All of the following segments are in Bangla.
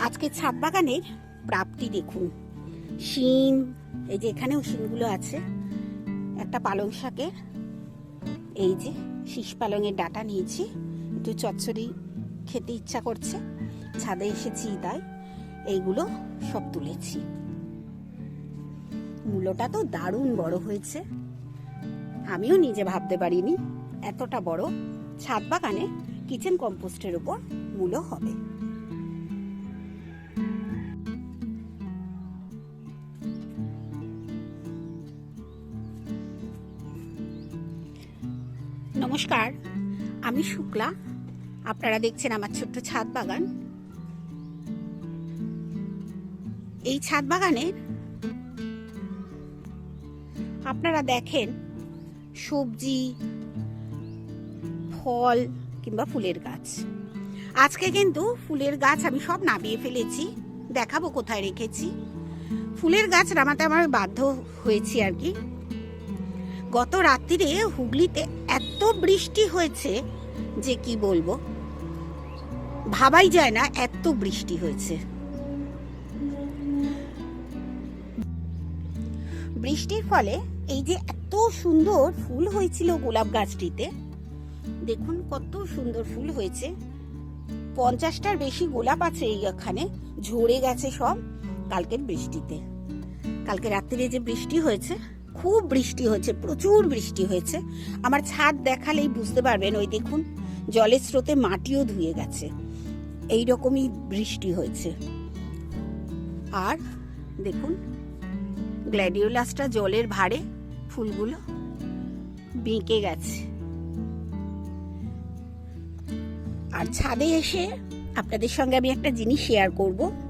আজকে ছাদ বাগানের প্রাপ্তি দেখুন। শিম, এই যে এখানেও শিমগুলো আছে। একটা পালং শাকের এই যে শীষ পালংয়ের ডাটা নিয়েছি। একটু চচ্চড়ি খেতে ইচ্ছা করছে। ছাদে এসেছি তাই এইগুলো সব তুলেছি। মূলোটা তো দারুণ বড় হয়েছে। আমিও নিজে ভাবতে পারিনি এতটা বড়। ছাদ বাগানে কিচেন কম্পোস্টের উপর মূলো হবে। নমস্কার, আমি শুক্লা। আপনারা দেখছেন আমার ছোট্ট ছাদ বাগান। এই ছাদ বাগানের আপনারা দেখেন সবজি, ফল কিংবা ফুলের গাছ। আজকে কিন্তু ফুলের গাছ আমি সব নামিয়ে ফেলেছি, দেখাবো কোথায় রেখেছি। ফুলের গাছ নামাতে আমার বাধ্য হয়েছি আর কি। গত রাত্রিরে হুগলিতে এত বৃষ্টি হয়েছে যে কি বলব? ভাবাই যায় না এত বৃষ্টি হয়েছে। বৃষ্টির ফলে এই যে এত সুন্দর ফুল হয়েছিল গোলাপ গাছটিতে, দেখুন কত সুন্দর ফুল হয়েছে। পঞ্চাশটার বেশি গোলাপ আছে এইখানে, ঝরে গেছে সব কালকের বৃষ্টিতে। কালকে রাত্রিরে যে বৃষ্টি হয়েছে খুব বৃষ্টি হয়েছে, প্রচুর বৃষ্টি হয়েছে। আমার ছাদ দেখালেই বুঝতে পারবেন, ওই দেখুন, জলের স্রোতে মাটিও ধুয়ে গেছে। এই রকমই বৃষ্টি হয়েছে। আর দেখুন, গ্ল্যাডিওলাসটা জলের ভারে ফুলগুলো বেঁকে গেছে। আর ছাদে এসে আপনাদের সঙ্গে আমি একটা জিনিস শেয়ার করব।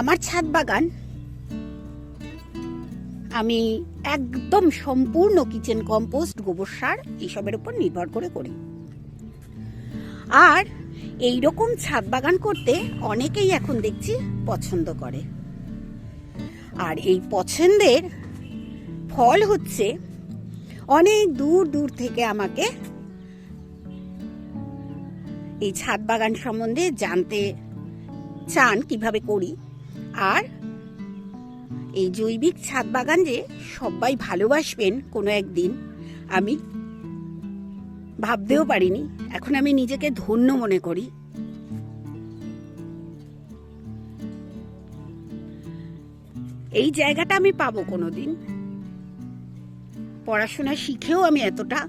আমার ছাদ বাগান, আমি একদম সম্পূর্ণ কিচেন কম্পোস্ট, গোবর সার এসবের উপর নির্ভর করে করি। আর এই রকম ছাদ বাগান করতে অনেকেই এখন দেখছি পছন্দ করে। আর এই পছন্দের ফল হচ্ছে অনেক দূর দূর থেকে আমাকে এই ছাদ বাগান সম্বন্ধে জানতে চান কীভাবে করি। আর এই জৈবিক ছাদ বাগান যে সবাই ভালোবাসবেন কোনো একদিন, আমি ভাবতেও পারিনি। এখন আমি নিজেকে ধন্য মনে করি। এই জায়গাটা আমি পাবো কোনোদিন। পড়াশোনা শিখেও আমি এতটা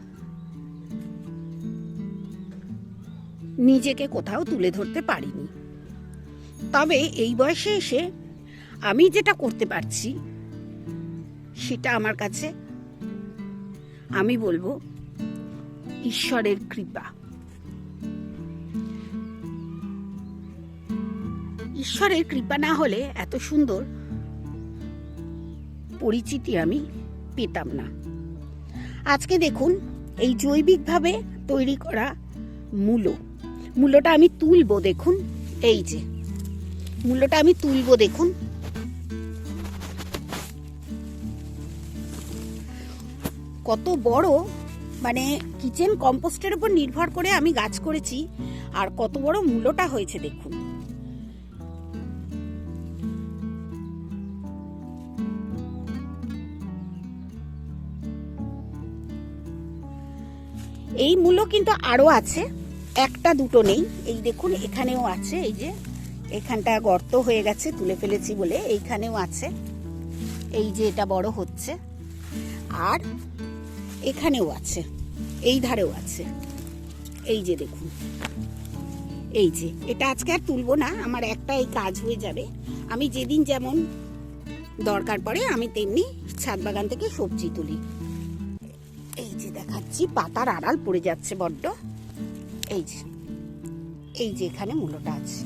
নিজেকে কোথাও তুলে ধরতে পারিনি। তবে এই বয়সে এসে আমি যেটা করতে পারছি, সেটা আমার কাছে আমি বলব ঈশ্বরের কৃপা। ঈশ্বরের কৃপা না হলে এত সুন্দর পরিচিতি আমি পেতাম না। আজকে দেখুন, এই জৈবিকভাবে তৈরি করা মূলো। মূলোটা আমি তুলবো দেখুন, এই যে। মূল্যটা আমি তুলবো দেখুন। কত বড় মানে কিচেন কম্পোস্টের উপর নির্ভর করে আমি গাছ করেছি, আর কত বড় মূল্যটা হয়েছে দেখুন। এই মূল্য কিন্তু আরও আছে, একটা দুটো নেই। এই দেখুন, এখানেও আছে, এই যে এখানটা গর্ত হয়ে গেছে, তুলে ফেলেছি বলে, এইখানেও আছে। এই যে এটা বড় হচ্ছে। আর এখানেও আছে, এই ধারেও আছে। এই যে দেখুন, এই যে, এটা আজকে আর তুলবো না, আমার একটা এই কাজ হয়ে যাবে। আমি যেদিন যেমন দরকার পড়ে, আমি তেমনি ছাদ বাগান থেকে সবজি তুলি। এই যে দেখাচ্ছি, পাতার আড়াল পড়ে যাচ্ছে বড্ড। এই যে এই যে এখানে মূলটা আছে।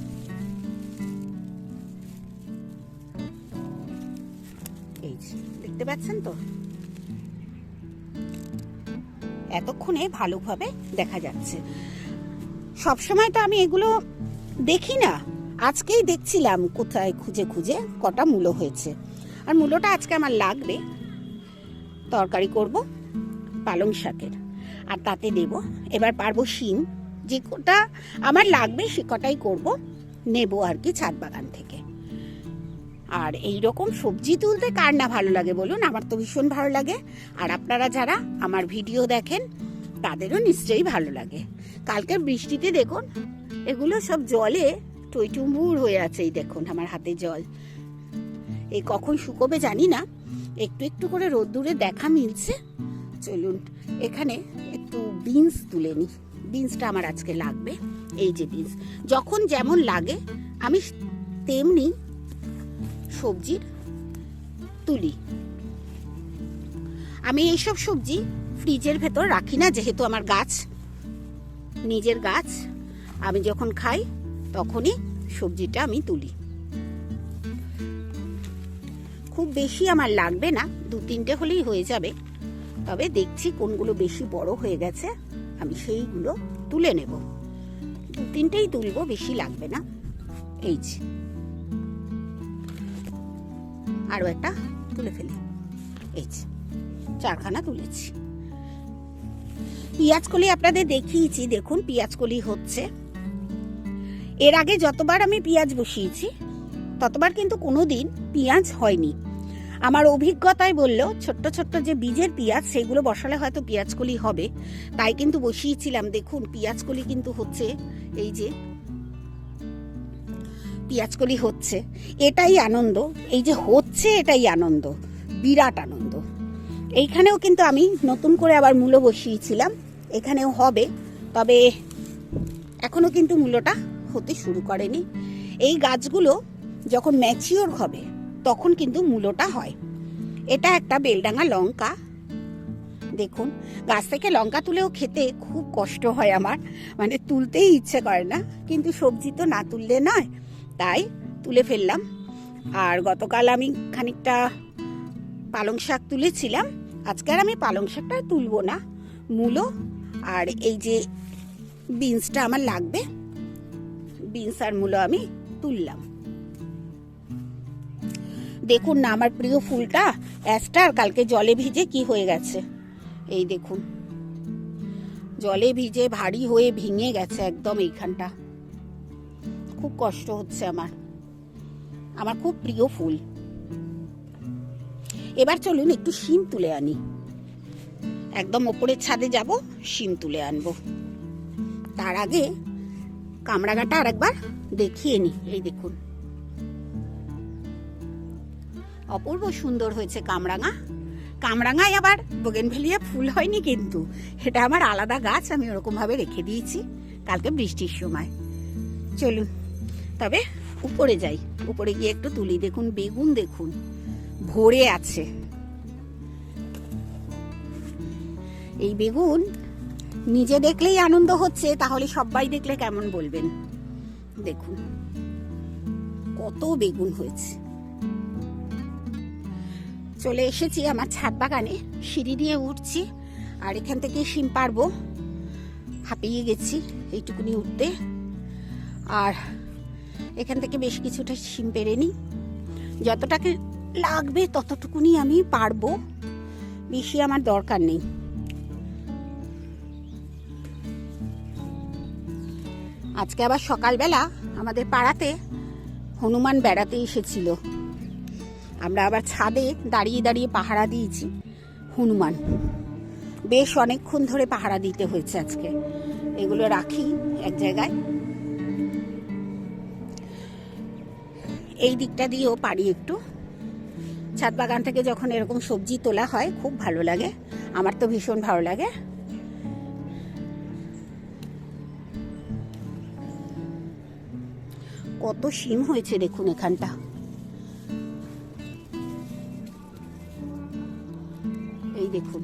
এই যে, দেখতে পাচ্ছেন তো? এতক্ষণে ভালোভাবে দেখা যাচ্ছে। সবসময় তো আমি এগুলো দেখি না। আজকেই দেখছিলাম কোথায় খুঁজে খুঁজে কটা মূলো হয়েছে। আর মূলোটা আজকে আমার লাগবে। তরকারি করব পালং শাকের। আর তাতে দেব এবার পারব শিম। যে কটা আমার লাগবে সে কটাই করব। নেব আর কি ছাদ বাগান থেকে। আর এই রকম সবজি তুলতে কার না ভালো লাগে বলুন? আমার তো ভীষণ ভালো লাগে। আর আপনারা যারা আমার ভিডিও দেখেন, তাদেরও নিশ্চয়ই ভালো লাগে। কালকের বৃষ্টিতে দেখুন, এগুলো সব জলে টইটুম্বুর হয়ে আছে এই দেখুন আমার হাতে জল। এই কখন শুকোবে জানি না। একটু একটু করে রোদ্দুরে দেখা মিলছে। চলুন, এখানে একটু বিনস তুলে নিই। বিনসটা আমার আজকে লাগবে। এই যে বিনস, যখন যেমন লাগে, আমি তেমনি সবজির তুলি। আমি এইসব সবজি ফ্রিজের ভেতর রাখি না, যেহেতু আমার গাছ, নিজের গাছ। আমি যখন খাই, তখনই সবজিটা আমি তুলি। খুব বেশি আমার লাগবে না, দু তিনটে হলেই হয়ে যাবে। তবে দেখছি কোনগুলো বেশি বড় হয়ে গেছে, আমি সেইগুলো তুলে নেব। দু তিনটেই তুলবো, বেশি লাগবে না। এই যে। আরও একটা তুলে ফেলি। এই যে, চারখানা তুলেছি। কলি আপনাদের দেখিয়েছি, দেখুন কলি হচ্ছে। এর আগে যতবার আমি পেঁয়াজ বসিয়েছি, ততবার কিন্তু কোনো দিন পেঁয়াজ হয়নি। আমার অভিজ্ঞতায় বলল ছোট্ট ছোট্ট যে বীজের পেঁয়াজ, সেগুলো বসালে হয়তো পেঁয়াজ কলি হবে। তাই কিন্তু বসিয়েছিলাম, দেখুন পেঁয়াজ কলি কিন্তু হচ্ছে, এই যে পেঁয়াজ কলি হচ্ছে, এটাই আনন্দ। এই যে হচ্ছে, এটাই আনন্দ। বিরাট আনন্দ। এইখানেও কিন্তু আমি নতুন করে আবার মূলো বসিয়েছিলাম। এখানেও হবে, তবে এখনও কিন্তু মূলোটা হতে শুরু করেনি। এই গাছগুলো যখন ম্যাচিওর হবে, তখন কিন্তু মূলোটা হয়। এটা একটা বেলডাঙা লঙ্কা। দেখুন, গাছ থেকে লঙ্কা তুলেও খেতে খুব কষ্ট হয় আমার। মানে তুলতেই ইচ্ছে করে না, কিন্তু সবজি তো না তুললে নয়। তাই তুলে ফেললাম। আর গতকাল আমি খানিকটা পালং শাক তুলেছিলাম। আজকে আর আমি পালং শাকটা তুলবো না, মূলো। আর এই যে বিনসটা আমার লাগবে, বিনস আর মূলো আমি তুললাম। দেখুন না আমার প্রিয় ফুলটা, অ্যাস্টার, কালকে জলে ভিজে কি হয়ে গেছে। এই দেখুন, জলে ভিজে ভারী হয়ে ভেঙে গেছে একদম এইখানটা। খুব কষ্ট হচ্ছে আমার। আমার খুব প্রিয় ফুল। এবার চলুন একটু শিম তুলে আনি। একদম ওপরের ছাদে যাব, শিম তুলে আনব। তার আগে কামরাঙাটা আরেকবার দেখিয়ে নি, এই দেখুন। অপূর্ব সুন্দর হয়েছে কামরাঙা। কামরাঙায় আবার বোগেনভেলিয়া ফুল হয়নি কিন্তু। এটা আমার আলাদা গাছ, আমি ওরকম ভাবে রেখে দিয়েছি। কালকে বৃষ্টির সময়। চলুন। তবে উপরে যাই। উপরে গিয়ে একটু তুলি, দেখুন, বেগুন দেখুন, ভরে আছে। এই বেগুন নিজে দেখলেই আনন্দ হচ্ছে, তাহলে সবাই দেখলে কেমন বলবেন? দেখুন, কত বেগুন হয়েছে। চলে এসেছি আমার ছাদ বাগানে, সিঁড়ি দিয়ে উঠছি, আর এখান থেকে শিম পারব হাঁপিয়ে গেছি, এইটুকুনি উঠতে। আর এখান থেকে বেশ কিছুটা শিম পেরে নিই। যতটাকে লাগবে ততটুকুনি আমি পারব। বেশি আমার দরকার নেই। আজকে আবার সকালবেলা আমাদের পাড়াতে হনুমান বেড়াতে এসেছিল। আমরা আবার ছাদে দাঁড়িয়ে দাঁড়িয়ে পাহারা দিয়েছি হনুমান। বেশ অনেকক্ষণ ধরে পাহারা দিতে হয়েছে আজকে। এগুলো রাখি এক জায়গায়। এই দিকটা দিয়েও পারি একটু। ছাদ বাগান থেকে যখন এরকম সবজি তোলা হয়, খুব ভালো লাগে। আমার তো ভীষণ ভালো লাগে। কত শিম হয়েছে দেখুন এখানটা। এই দেখুন।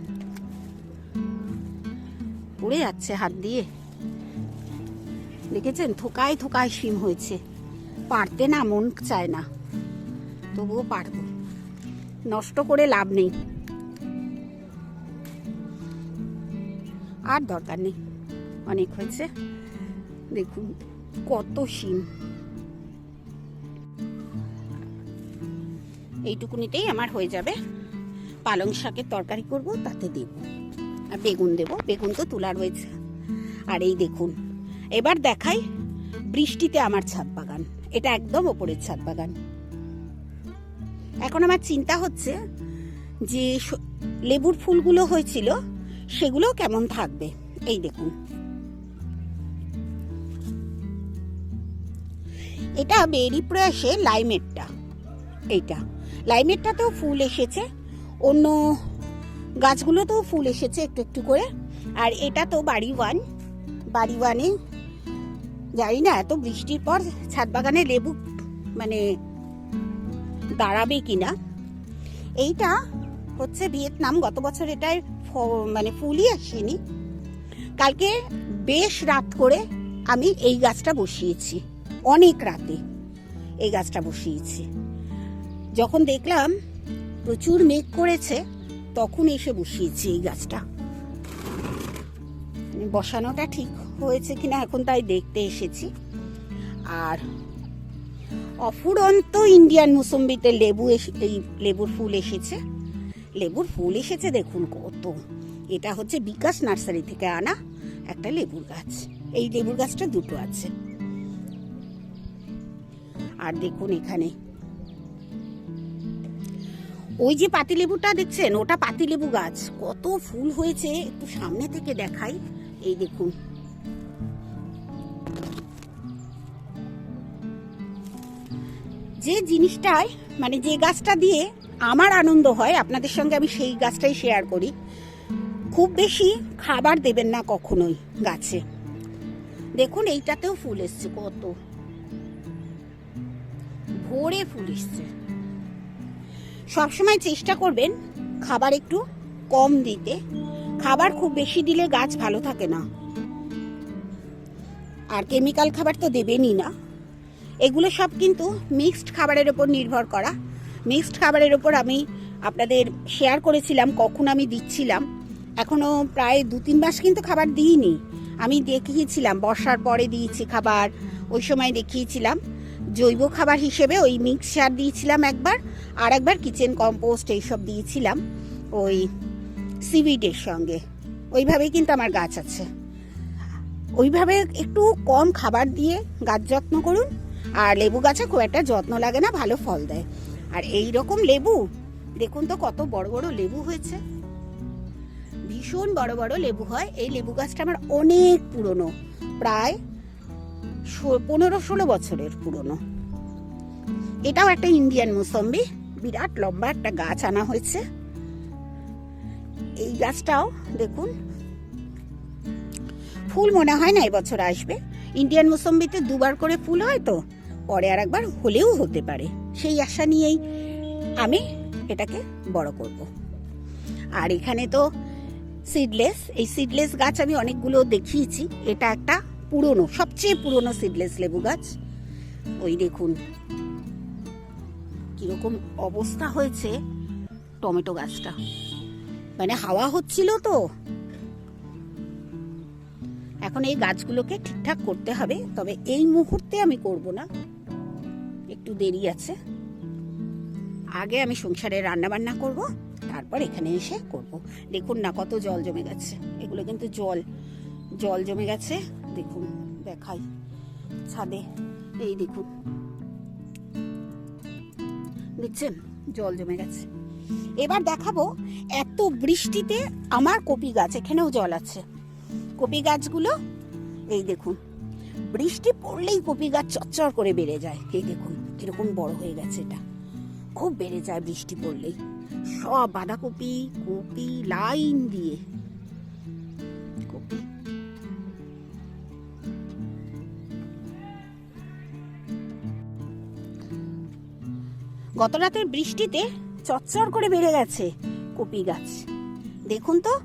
পড়ে যাচ্ছে হাত দিয়ে। দেখেছেন? থোকায় থোকায় শিম হয়েছে। পারতে না, মন চায় না। তবুও পারব। নষ্ট করে লাভ নেই। আর দরকার নেই। অনেক হয়েছে। দেখুন, কত শিম এইটুকুনিতেই আমার হয়ে যাবে। পালং শাকের তরকারি করব, তাতে দেব। আর বেগুন দেবো। বেগুন তো তোলা রয়েছে আর এই দেখুন, এবার দেখাই বৃষ্টিতে আমার ছাদ বাগান। এটা একদম ওপরের ছাদ বাগান। এখন আমার চিন্তা হচ্ছে যে লেবুর ফুলগুলো হয়েছিল সেগুলো কেমন থাকবে? এই দেখুন। এটা বেরি প্রয়াসে লাইমেটটা। এইটা। লাইমেটটাতেও ফুল এসেছে। অন্য গাছগুলোতেও ফুল এসেছে একটু একটু করে। আর এটা তো বাড়ি ওয়ান। বাড়ি ওয়ানে জানি না, এত বৃষ্টির পর ছাদ বাগানে লেবু মানে দাঁড়াবে কিনা। এইটা হচ্ছে ভিয়েতনাম, গত বছর এটার মানে ফুলই আসেনি। কালকে বেশ রাত করে আমি এই গাছটা বসিয়েছি, অনেক রাতে এই গাছটা বসিয়েছি। যখন দেখলাম প্রচুর মেঘ করেছে, তখন এসে বসিয়েছি এই গাছটা। বসানোটা ঠিক হয়েছে কিনা এখন তাই দেখতে এসেছি। আর অফুরন্ত ইন্ডিয়ান মুসম্বিতে লেবু এই লেবুর ফুল এসেছে। লেবুর ফুল এসেছে দেখুন কত। এটা হচ্ছে বিকাশ নার্সারি থেকে আনা একটা লেবুর গাছ। এই লেবুর গাছটা দুটো আছে। আর দেখুন এখানে। ওই যে পাতিলেবুটা দেখছেন? ওটা পাতিলেবু গাছ। কত ফুল হয়েছে? একটু সামনে থেকে দেখাই। এই দেখুন। যে জিনিসটায় মানে যে গাছটা দিয়ে আমার আনন্দ হয়, আপনাদের সঙ্গে আমি সেই গাছটাই শেয়ার করি, খুব বেশি খাবার দেবেন না কখনোই গাছে। দেখুন, এইটাতেও ফুল এসছে, কত। ভোরে ফুল এসছে। সবসময় চেষ্টা করবেন খাবার একটু কম দিতে। খাবার খুব বেশি দিলে গাছ ভালো থাকে না। আর কেমিক্যাল খাবার তো দেবেনই না। এগুলো সব কিন্তু মিক্সড খাবারের ওপর নির্ভর করা। মিক্সড খাবারের ওপর আমি আপনাদের শেয়ার করেছিলাম, কখন আমি দিচ্ছিলাম। এখনও প্রায় দু তিন মাস কিন্তু খাবার দিইনি। আমি দেখিয়েছিলাম, বর্ষার পরে দিয়েছি খাবার, ওই সময় দেখিয়েছিলাম। জৈব খাবার হিসেবে ওই মিক্সচার দিয়েছিলাম একবার, আর একবার কিচেন কম্পোস্ট এইসব দিয়েছিলাম ওই সিভিডের সঙ্গে। ওইভাবেই কিন্তু আমার গাছ আছে। ওইভাবে একটু কম খাবার দিয়ে গাছ যত্ন করুন আর লেবু গাছে খুব একটা যত্ন লাগে না, ভালো ফল দেয়। আর এই রকম লেবু, দেখুন তো কত বড় বড় লেবু হয়েছে। ভীষণ বড় বড় লেবু হয়। এই লেবু গাছটা আমার অনেক পুরনো, প্রায় পনেরো ষোলো বছরের পুরনো। এটাও একটা ইন্ডিয়ান মুসম্বি, বিরাট লম্বা একটা গাছ আনা হয়েছে। এই গাছটাও, দেখুন, ফুল মনে হয় না এবছর আসবে। ইন্ডিয়ান মুসম্বিতে দুবার করে ফুল হয় তো? পরে আর একবার হলেও হতে পারে। সেই আশা নিয়েই আমি এটাকে বড় করব। আর এখানে তো সিডলেস এই সিডলেস গাছ আমি অনেকগুলো দেখিয়েছি। এটা একটা পুরনো, সবচেয়ে পুরনো সিডলেস লেবু গাছ। ওই দেখুন, কীরকম অবস্থা হয়েছে টমেটো গাছটা। মানে হাওয়া হচ্ছিল তো। এখন এই গাছগুলোকে ঠিকঠাক করতে হবে, তবে এই মুহূর্তে আমি করব না। একটু দেরি আছে। আগে আমি সংসারে রান্না বান্না করব, তারপর এখানে এসে করব। দেখুন না কত জল জমে গেছে। এগুলো কিন্তু জল। জল জমে গেছে। দেখুন, দেখাই। ছাদে, এই দেখুন। দেখছেন? জল জমে গেছে। এবার দেখাবো এত বৃষ্টিতে আমার কপি গাছ, এখানেও জল আছে। কপি গাছগুলো, এই দেখুন। বৃষ্টি পড়লেই কপি গাছ চচ্চর করে বেড়ে যায়। এই দেখুন। কীরকম বড় হয়ে গেছে এটা। খুব বেড়ে যায় বৃষ্টি পড়লেই। সব বাঁধাকপি, কপি, লাইন দিয়ে। কপি। গত রাতের বৃষ্টিতে চচ্চর করে বেড়ে গেছে কপি গাছ। দেখুন তো,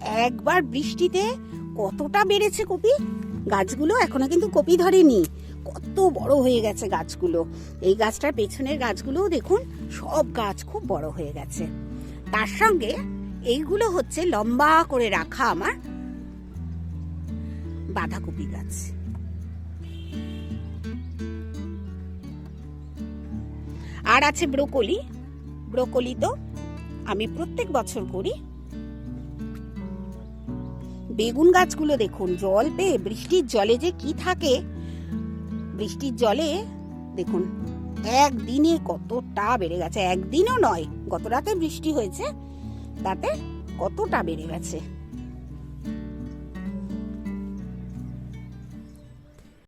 একবার বৃষ্টিতে কতটা বেড়েছে কপি। গাছগুলো এখনও কিন্তু কপি ধরেনি। কত বড় হয়ে গেছে গাছগুলো। এই গাছটার পেছনের গাছগুলোও দেখুন, সব গাছ খুব বড় হয়ে গেছে। তার সঙ্গে এইগুলো হচ্ছে লম্বা করে রাখা আমার বাঁধাকপি গাছ। আর আছে ব্রোকলি। ব্রোকলি তো আমি প্রত্যেক বছর করি। বেগুন গাছগুলো দেখুন, জল পেয়ে বৃষ্টির জলে যে কি থাকে বৃষ্টির জলে, দেখুন, একদিনে কতটা বেড়ে গেছে, একদিনও নয়, গত রাতে বৃষ্টি হয়েছে, তাতে কতটা বেড়ে গেছে।